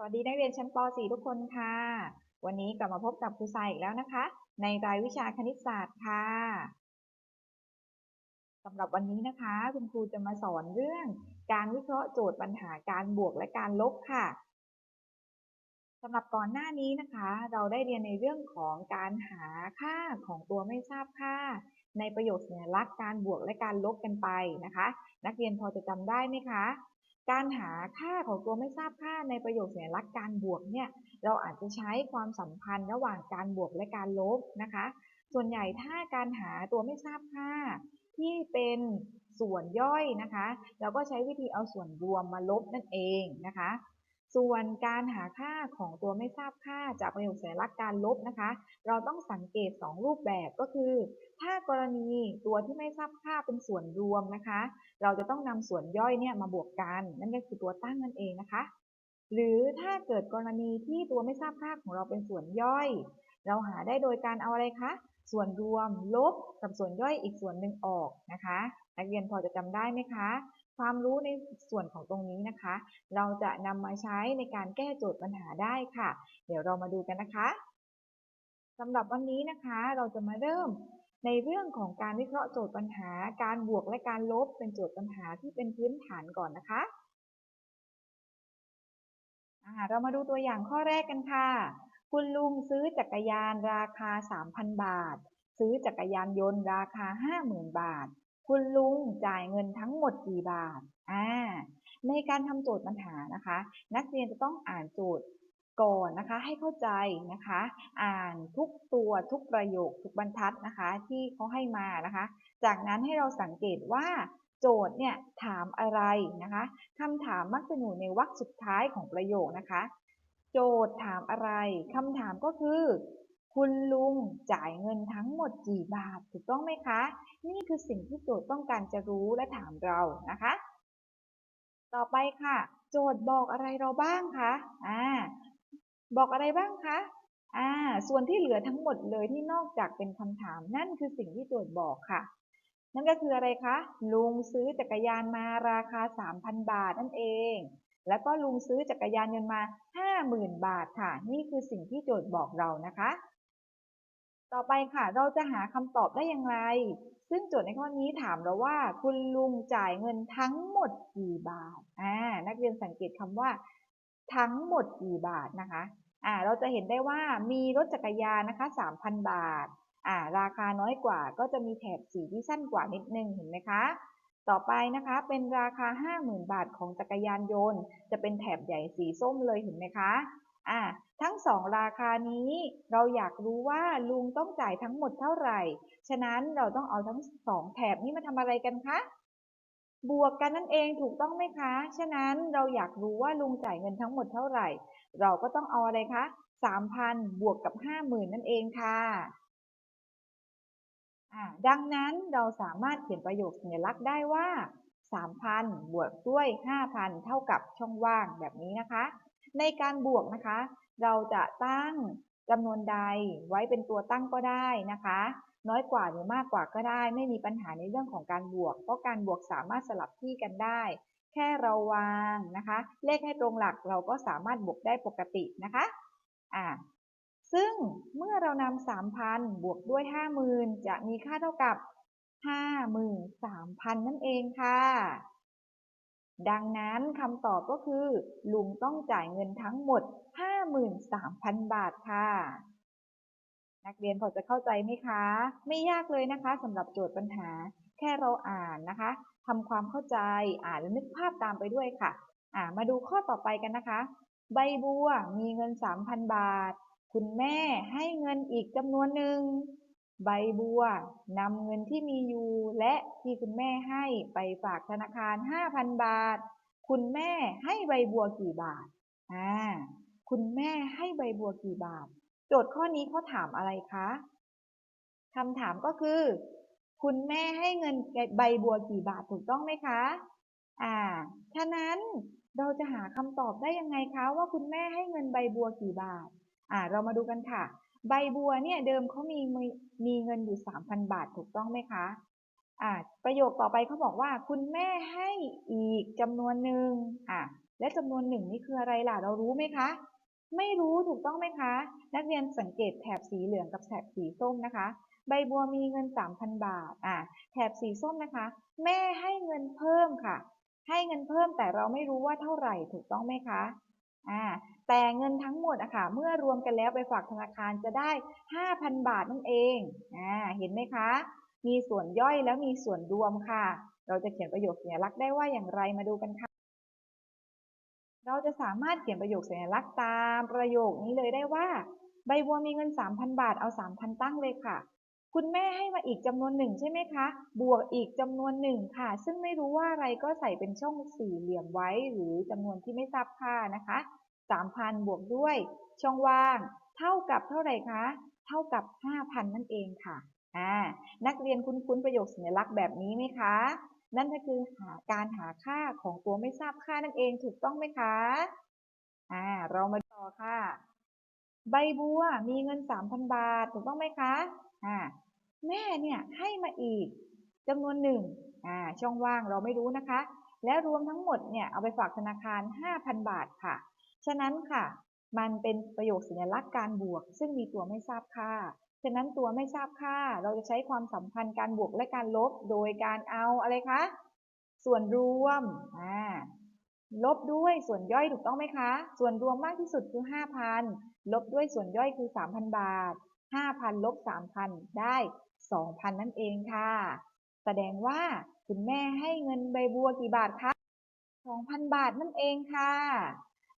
สวัสดีนักเรียนชั้นป .4 ทุกคนค่ะ วันนี้กลับมาพบกับครูทรายอีกแล้วนะคะ ในรายวิชาคณิตศาสตร์ค่ะสำหรับวันนี้นะคะ คุณครูจะมาสอนเรื่อง การวิเคราะห์โจทย์ปัญหาการบวกและการลบค่ะสำหรับก่อนหน้านี้นะคะ เราได้เรียนในเรื่องของการหาค่าของตัวไม่ทราบค่า ในประโยคสัญลักษณ์การบวกและการลบกันไปนะคะ นักเรียนพอจะจำได้ไหมคะ การหาค่าของตัวไม่ทราบค่าในประโยคสัญลักษณ์การบวกเนี่ยเราอาจจะใช้ความสัมพันธ์ระหว่างการบวกและการลบนะคะ ส่วนใหญ่ถ้าการหาตัวไม่ทราบค่าที่เป็นส่วนย่อยนะคะ เราก็ใช้วิธีเอาส่วนรวมมาลบนั่นเองนะคะ ส่วนการหาค่าของตัวไม่ทราบค่าจากประโยคสัญลักษณ์การลบนะคะ เราต้องสังเกต 2 รูปแบบก็คือ ถ้ากรณีตัวที่ไม่ทราบค่าเป็นส่วนรวมนะคะ เราจะต้องนำส่วนย่อยเนี่ยมาบวกกัน นั่นก็คือตัวตั้งนั่นเองนะคะ หรือถ้าเกิดกรณีที่ตัวไม่ทราบค่าของเราเป็นส่วนย่อย เราหาได้โดยการเอาอะไรคะ ส่วนรวมลบกับส่วนย่อยอีกส่วนหนึ่งออกนะคะ นักเรียนพอจะจำได้ไหมคะ ความรู้ในส่วนของตรงนี้นะคะ เราจะนำมาใช้ในการแก้โจทย์ปัญหาได้ค่ะ เดี๋ยวเรามาดูกันนะคะสำหรับวันนี้นะคะเราจะมาเริ่ม ในเรื่องของการวิเคราะห์โจทย์ปัญหา การบวกและการลบเป็นโจทย์ปัญหาที่เป็นพื้นฐานก่อนนะคะเรามาดูตัวอย่างข้อแรกกันค่ะ คุณลุงซื้อจักรยานราคา 3,000 บาท ซื้อจักรยานยนต์ราคา 50,000 บาท คุณลุงจ่ายเงินทั้งหมดกี่บาทอ่าในการทำโจทย์ปัญหานะคะ นักเรียนจะต้องอ่านโจทย์ ก่อนนะคะให้เข้าใจนะคะ อ่านทุกตัวทุกประโยคทุกบรรทัดนะคะ ที่เขาให้มานะคะ จากนั้นให้เราสังเกตว่าโจทย์เนี่ยถามอะไรนะคะคำถามมักจะอยู่ในวรรคสุดท้ายของประโยคนะคะ โจทย์ถามอะไรคำถามก็คือ คุณลุงจ่ายเงินทั้งหมดกี่บาทถูกต้องไหมคะ นี่คือสิ่งที่โจทย์ต้องการจะรู้และถามเรานะคะ ต่อไปค่ะ โจทย์บอกอะไรเราบ้างคะอ่า บอกอะไรบ้างคะอ่าส่วนที่เหลือทั้งหมดเลยที่นอกจากเป็นคำถาม นั่นคือสิ่งที่โจทย์บอกค่ะ นั่นก็คืออะไรคะลุงซื้อจักรยานมาราคา 3,000 บาทนั่นเอง แล้วก็ลุงซื้อจักรยานยนต์มา 50,000 บาทค่ะ นี่คือสิ่งที่โจทย์บอกเรานะคะ ต่อไปค่ะ เราจะหาคำตอบได้อย่างไร ซึ่งโจทย์ในข้อนี้ถามเราว่า คุณลุงจ่ายเงินทั้งหมดกี่บาทอ่านักเรียนสังเกตคำว่า ทั้งหมดกี่บาทนะคะอ่าเราจะเห็นได้ว่ามีรถจักรยานนะคะ 3,000 บาทอ่าราคาน้อยกว่าก็จะมีแถบสีที่สั้นกว่านิดนึงเห็นไหมคะ ต่อไปนะคะเป็นราคา 50,000 บาทของจักรยานยนต์ จะเป็นแถบใหญ่สีส้มเลยเห็นไหมคะอ่าทั้งสองราคานี้เราอยากรู้ว่าลุงต้องจ่ายทั้งหมดเท่าไหร่ ฉะนั้นเราต้องเอาทั้งสองแถบนี้มาทำอะไรกันคะ บวกกันนั่นเองถูกต้องไหมคะ ฉะนั้นเราอยากรู้ว่าลุงจ่ายเงินทั้งหมดเท่าไหร่ เราก็ต้องเอาอะไรคะ3,000 บวกกับ 50,000 นั่นเองค่ะดังนั้นเราสามารถเขียนประโยคสัญลักษณ์ได้ว่า 3,000 บวกด้วย 5,000 เท่ากับช่องว่างแบบนี้นะคะ ในการบวกนะคะ เราจะตั้งจำนวนใดไว้เป็นตัวตั้งก็ได้นะคะ น้อยกว่าหรือมากกว่าก็ได้ ไม่มีปัญหาในเรื่องของการบวก เพราะการบวกสามารถสลับที่กันได้ แค่เราวางนะคะ เลขให้ตรงหลักเราก็สามารถบวกได้ปกตินะคะอ่าซึ่งเมื่อเรานำ3,000 บวกด้วย 50,000 จะมีค่าเท่ากับ 53,000 นั่นเองค่ะ ดังนั้นคำตอบก็คือ ลุงต้องจ่ายเงินทั้งหมด 53,000 บาทค่ะ นักเรียนพอจะเข้าใจไหมคะ ไม่ยากเลยนะคะสำหรับโจทย์ปัญหา แค่เราอ่านนะคะทำความเข้าใจอ่านและนึกภาพตามไปด้วยค่ะอ่ามาดูข้อต่อไปกันนะคะ ใบบัวมีเงิน 3,000 บาท คุณแม่ให้เงินอีกจำนวนหนึ่ง ใบบัวนำเงินที่มีอยู่และที่คุณแม่ให้ไปฝากธนาคาร 5,000 บาท คุณแม่ให้ใบบัวกี่บาทอ่าคุณแม่ให้ใบบัวกี่บาท โจทย์ข้อนี้เขาถามอะไรคะคำถามก็คือ คุณแม่ให้เงินใบบัวกี่บาทถูกต้องไหมคะ อ่า ฉะนั้นเราจะหาคำตอบได้ยังไงคะว่าคุณแม่ให้เงินใบบัวกี่บาท อ่า เรามาดูกันค่ะ ใบบัวเนี่ยเดิมเขามีมีเงินอยู่3,000 บาทถูกต้องไหมคะ อ่า ประโยคต่อไปเขาบอกว่า คุณแม่ให้อีกจำนวนหนึ่งอ่าและจำนวนหนึ่งนี่คืออะไรล่ะ เรารู้ไหมคะ ไม่รู้ถูกต้องไหมคะ นักเรียนสังเกตแถบสีเหลืองกับแถบสีส้มนะคะ ใบบัวมีเงิน 3,000 บาทอ่าแถบสีส้มนะคะ แม่ให้เงินเพิ่มค่ะ ให้เงินเพิ่มแต่เราไม่รู้ว่าเท่าไหร่ถูกต้องไหมคะอ่าแต่เงินทั้งหมดอะค่ะเมื่อรวมกันแล้วไปฝากธนาคารจะได้ 5,000 บาทนั่นเองอ่าเห็นไหมคะ มีส่วนย่อยแล้วมีส่วนรวมค่ะ เราจะเขียนประโยคสัญลักษณ์ได้ว่าอย่างไรมาดูกันค่ะ เราจะสามารถเขียนประโยคสัญลักษณ์ตามประโยคนี้เลยได้ว่า ใบบัวมีเงิน 3,000 บาท เอา 3,000 ตั้งเลยค่ะ คุณแม่ให้มาอีกจำนวนหนึ่งใช่ไหมคะ บวกอีกจำนวนหนึ่งค่ะ ซึ่งไม่รู้ว่าอะไรก็ใส่เป็นช่องสี่เหลี่ยมไว้ หรือจำนวนที่ไม่ทราบค่านะคะ 3,000 บวกด้วย ช่องว่าง เท่ากับเท่าไหร่คะ เท่ากับ 5,000 นั่นเองค่ะ อ่า นักเรียนคุ้นๆประโยคสัญลักษณ์แบบนี้ไหมคะ นั่นก็คือหาการหาค่าของตัวไม่ทราบค่านั่นเองถูกต้องไหมคะ อ่า เรามาต่อค่ะ ใบบัวมีเงิน 3,000 บาท ถูกต้องไหมคะ อ่า แม่เนี่ยให้มาอีกจำนวนหนึ่ง อ่า ช่องว่างเราไม่รู้นะคะ แล้วรวมทั้งหมดเนี่ยเอาไปฝากธนาคาร 5,000 บาทค่ะ ฉะนั้นค่ะ มันเป็นประโยคสัญลักษณ์การบวก ซึ่งมีตัวไม่ทราบค่า ฉะนั้นตัวไม่ทราบค่า เราจะใช้ความสัมพันธ์การบวกและการลบ โดยการเอาอะไรคะ ส่วนรวม อ่า ลบด้วยส่วนย่อยถูกต้องไหมคะ ส่วนรวมมากที่สุดคือ 5,000 ลบด้วยส่วนย่อยคือ 3,000 บาท 5,000 ลบ 3,000 ได้ 2,000 นั่นเองค่ะ แสดงว่าคุณแม่ให้เงินใบบัวกี่บาทคะ 2,000 บาทนั่นเองค่ะ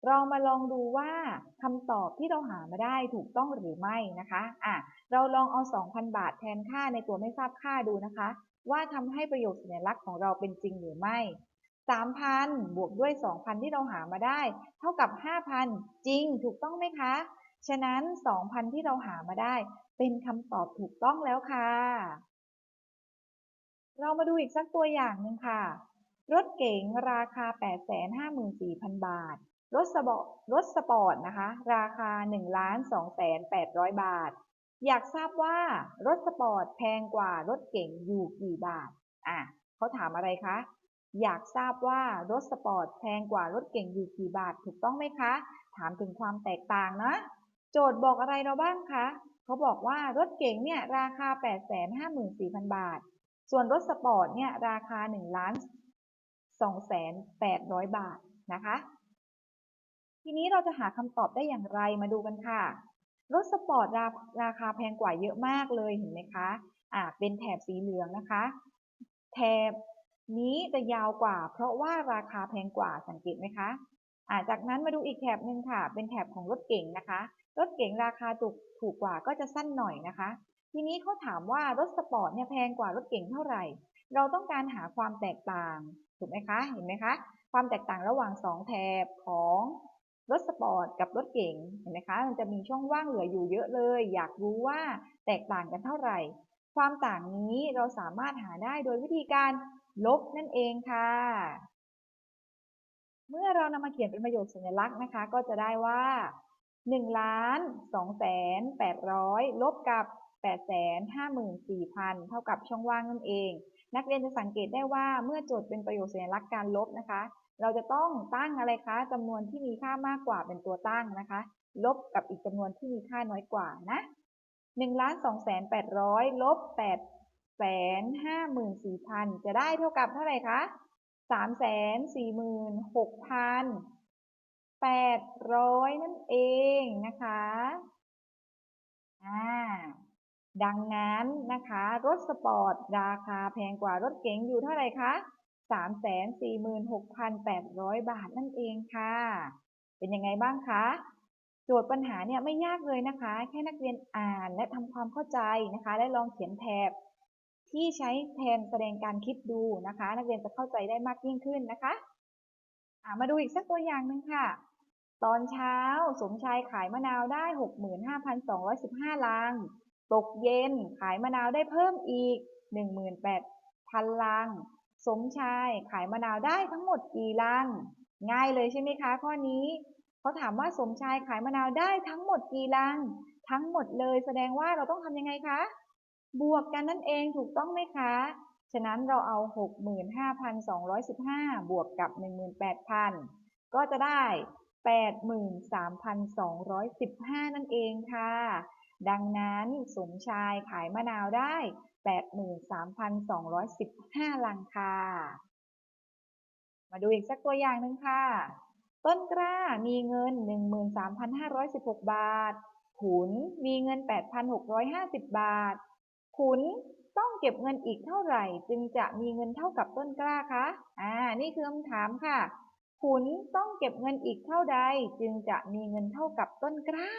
เรามาลองดูว่าคำตอบที่เราหามาได้ถูกต้องหรือไม่นะคะอะเราลองเอา 2,000 บาทแทนค่าในตัวไม่ทราบค่าดูนะคะ ว่าทำให้ประโยคสัญลักษณ์ของเราเป็นจริงหรือไม่ 3,000 บวกด้วย 2,000 ที่เราหามาได้ เท่ากับ 5,000 จริงถูกต้องไหมคะ ฉะนั้น 2,000 ที่เราหามาได้ เป็นคำตอบถูกต้องแล้วค่ะ เรามาดูอีกสักตัวอย่างหนึ่งค่ะ รถเก๋งราคา 854,000 บาท รถสปอร์ตรถสปอร์ตนะคะ ราคา 1,2,800 บาท อยากทราบว่ารถสปอร์ตแพงกว่ารถเก๋งอยู่กี่บาท อะเขาถามอะไรคะ อยากทราบว่ารถสปอร์ตแพงกว่ารถเก๋งอยู่กี่บาท ถูกต้องไหมคะ ถามถึงความแตกต่างนะ โจทย์บอกอะไรเราบ้างคะ เขาบอกว่ารถเก๋งเนี่ยราคา 854,000 บาท ส่วนรถสปอร์ตเนี่ยราคา1ล้าน2,800 บาทนะคะ ทีนี้เราจะหาคำตอบได้อย่างไรมาดูกันค่ะ รถสปอร์ตราราคาแพงกว่าเยอะมากเลยเห็นไหมคะอ่าเป็นแถบสีเหลืองนะคะ แถบนี้จะยาวกว่า เพราะว่าราคาแพงกว่าสังเกตไหมคะอ่าจากนั้นมาดูอีกแถบหนึ่งค่ะ เป็นแถบของรถเก๋งนะคะ รถเก๋งราคาถูกถูกกว่าก็จะสั้นหน่อยนะคะ ทีนี้เขาถามว่ารถสปอร์ตเนี่ยแพงกว่ารถเก๋งเท่าไหร่ เราต้องการหาความแตกต่างถูกไหมคะ เห็นไหมคะ ความแตกต่างระหว่างสองแถบของ รถสปอร์ตกับรถเก๋งเห็นไหมคะ มันจะมีช่องว่างเหลืออยู่เยอะเลย อยากรู้ว่าแตกต่างกันเท่าไหร่ ความต่างนี้เราสามารถหาได้โดยวิธีการลบนั่นเองค่ะ เมื่อเรานำมาเขียนเป็นประโยคสัญลักษณ์นะคะ ก็จะได้ว่า1ล้าน2แสน800ลบกับ8แสน54,000เท่ากับช่องว่างนั่นเอง นักเรียนจะสังเกตได้ว่าเมื่อโจทย์เป็นประโยคสัญลักษณ์การลบนะคะ เราจะต้องตั้งอะไรคะจำนวนที่มีค่ามากกว่าเป็นตัวตั้งนะคะ ลบกับอีกจำนวนที่มีค่าน้อยกว่านะ1ล้าน2แสน800ลบ8แสน54,000จะได้เท่ากับเท่าไหร่คะ3แสน46,000 800นั่นเองนะคะอ่าดังนั้นนะคะ รถสปอร์ต ราคาแพงกว่ารถเก๋งอยู่เท่าไหร่คะ 346,800 บาทนั่นเองค่ะ เป็นยังไงบ้างคะ โจทย์ปัญหาเนี่ยไม่ยากเลยนะคะ แค่นักเรียนอ่านและทำความเข้าใจนะคะ และลองเขียนแถบที่ใช้แทนแสดงการคิดดูนะคะ นักเรียนจะเข้าใจได้มากยิ่งขึ้นนะคะมาดูอีกสักตัวอย่างหนึ่งค่ะ ตอนเช้าสมชายขายมะนาวได้ 65,215 ลัง ตกเย็นขายมะนาวได้เพิ่มอีก 18,000 ลัง สมชายขายมะนาวได้ทั้งหมดกี่ลัง ง่ายเลยใช่ไหมคะ ข้อนี้เขาถามว่าสมชายขายมะนาวได้ทั้งหมดกี่ลัง ทั้งหมดเลยแสดงว่าเราต้องทำยังไงคะ บวกกันนั่นเองถูกต้องไหมคะ ฉะนั้นเราเอา 65,215 บวกกับ 18,000 ก็จะได้ 83,215 นั่นเองค่ะ ดังนั้นสมชายขายมะนาวได้ 83,215ลังค่ะ มาดูอีกสักตัวอย่างหนึ่งค่ะ ต้นกล้ามีเงิน13,516บาท ขุนมีเงิน8,650บาท ขุนต้องเก็บเงินอีกเท่าไหร่ จึงจะมีเงินเท่ากับต้นกล้าคะ อ่า นี่คือคำถามค่ะ ขุนต้องเก็บเงินอีกเท่าใด จึงจะมีเงินเท่ากับต้นกล้า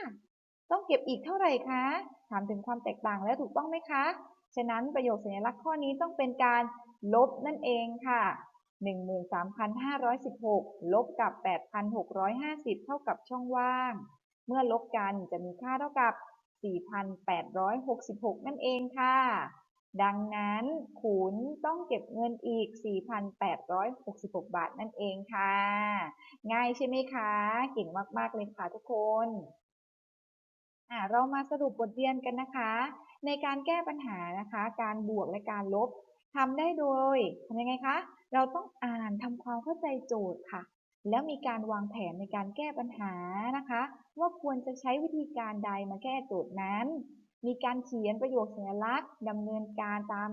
ต้องเก็บอีกเท่าไหร่คะ ถามถึงความแตกต่างแล้วถูกต้องไหมคะ ฉะนั้นประโยคสัญลักษณ์ข้อนี้ต้องเป็นการลบนั่นเองค่ะ 13,516 ลบกับ 8,650 เท่ากับช่องว่าง เมื่อลบกันจะมีค่าเท่ากับ 4,866 นั่นเองค่ะ ดังนั้นขุนต้องเก็บเงินอีก 4,866 บาทนั่นเองค่ะ ง่ายใช่ไหมคะ เก่งมาก ๆ เลยค่ะทุกคน อะเรามาสรุปบทเรียนกันนะคะ ในการแก้ปัญหานะคะ การบวกและการลบทำได้โดยทำยังไงคะ เราต้องอ่านทำความเข้าใจโจทย์ค่ะ แล้วมีการวางแผนในการแก้ปัญหานะคะ ว่าควรจะใช้วิธีการใดมาแก้โจทย์นั้น มีการเขียนประโยคสัญลักษณ์ดำเนินการตาม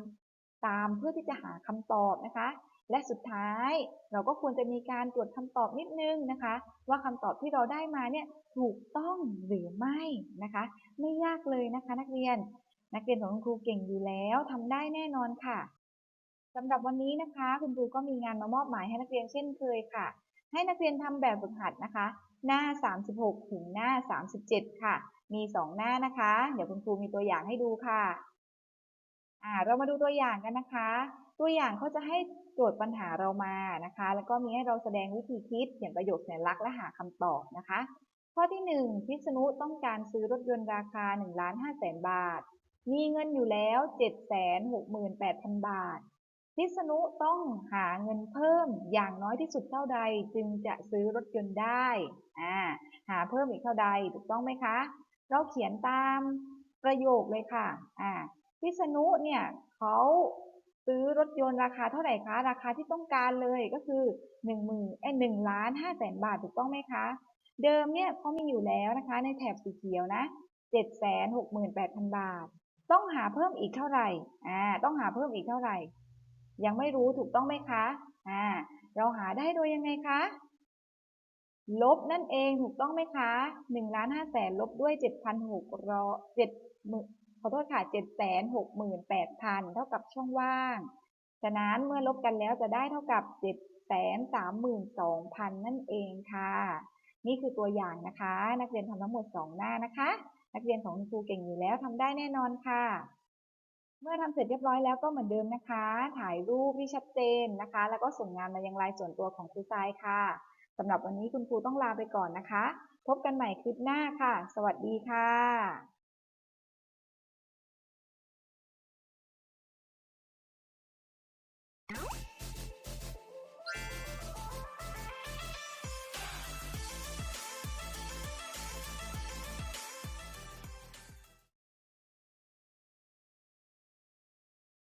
ตามเพื่อที่จะหาคำตอบนะคะ และสุดท้ายเราก็ควรจะมีการตรวจคำตอบนิดนึงนะคะ ว่าคำตอบที่เราได้มาเนี่ยถูกต้องหรือไม่นะคะ ไม่ยากเลยนะคะ นักเรียน นักเรียนของคุณครูเก่งอยู่แล้วทำได้แน่นอนค่ะสำหรับวันนี้นะคะ คุณครูก็มีงานมามอบหมายให้นักเรียนเช่นเคยค่ะ ให้นักเรียนทำแบบฝึกหัดนะคะ หน้า 36 ถึงหน้า 37 ค่ะ มี 2 หน้านะคะ เดี๋ยวคุณครูมีตัวอย่างให้ดูค่ะอ่าเรามาดูตัวอย่างกันนะคะ ตัวอย่างเขาจะให้โจทย์ปัญหาเรามานะคะ แล้วก็มีให้เราแสดงวิธีคิดเขียนประโยคสัญลักษณ์และหาคำตอบนะคะ ข้อที่ 1 พิษณุต้องการซื้อรถยนต์ราคา1ล้าน5แสนบาท มีเงินอยู่แล้ว768,000บาท พิษณุต้องหาเงินเพิ่มอย่างน้อยที่สุดเท่าใดจึงจะซื้อรถยนต์ได้อ่าหาเพิ่มอีกเท่าใดถูกต้องไหมคะ เราเขียนตามประโยคเลยค่ะอ่าพิษณุเนี่ยเขา ซื้อรถยนต์ราคาเท่าไหร่คะ ราคาที่ต้องการเลยก็คือหนึ่งหมื่นเอ้หนึ่งล้านห้าแสนบาทถูกต้องไหมคะ เดิมเนี่ยเขามีอยู่แล้วนะคะ ในแถบสีเขียวนะเจ็ดแสนหกหมื่นแปดพันบาท ต้องหาเพิ่มอีกเท่าไหร่อ่าต้องหาเพิ่มอีกเท่าไหร่ ยังไม่รู้ถูกต้องไหมคะอ่าเราหาได้โดยยังไงคะ ลบนั่นเองถูกต้องไหมคะหนึ่งล้านห้าแสนลบด้วยเจ็ดพันหกร้อยเจ็ดหมื่น ขอโทษค่ะเจ็ดแสนหกหมื่นแปดพันเท่ากับช่องว่าง ฉะนั้นเมื่อลบกันแล้วจะได้เท่ากับเจ็ดแสนสามหมื่นสองพันนั่นเองค่ะ นี่คือตัวอย่างนะคะ นักเรียนทำทั้งหมดสองหน้านะคะ นักเรียนของคุณครูเก่งอยู่แล้วทำได้แน่นอนค่ะ เมื่อทำเสร็จเรียบร้อยแล้วก็เหมือนเดิมนะคะ ถ่ายรูปที่ชัดเจนนะคะ แล้วก็ส่งงานมายังไลน์ส่วนตัวของครูทรายค่ะสำหรับวันนี้คุณครูต้องลาไปก่อนนะคะ พบกันใหม่คลิปหน้าค่ะ สวัสดีค่ะ Huh?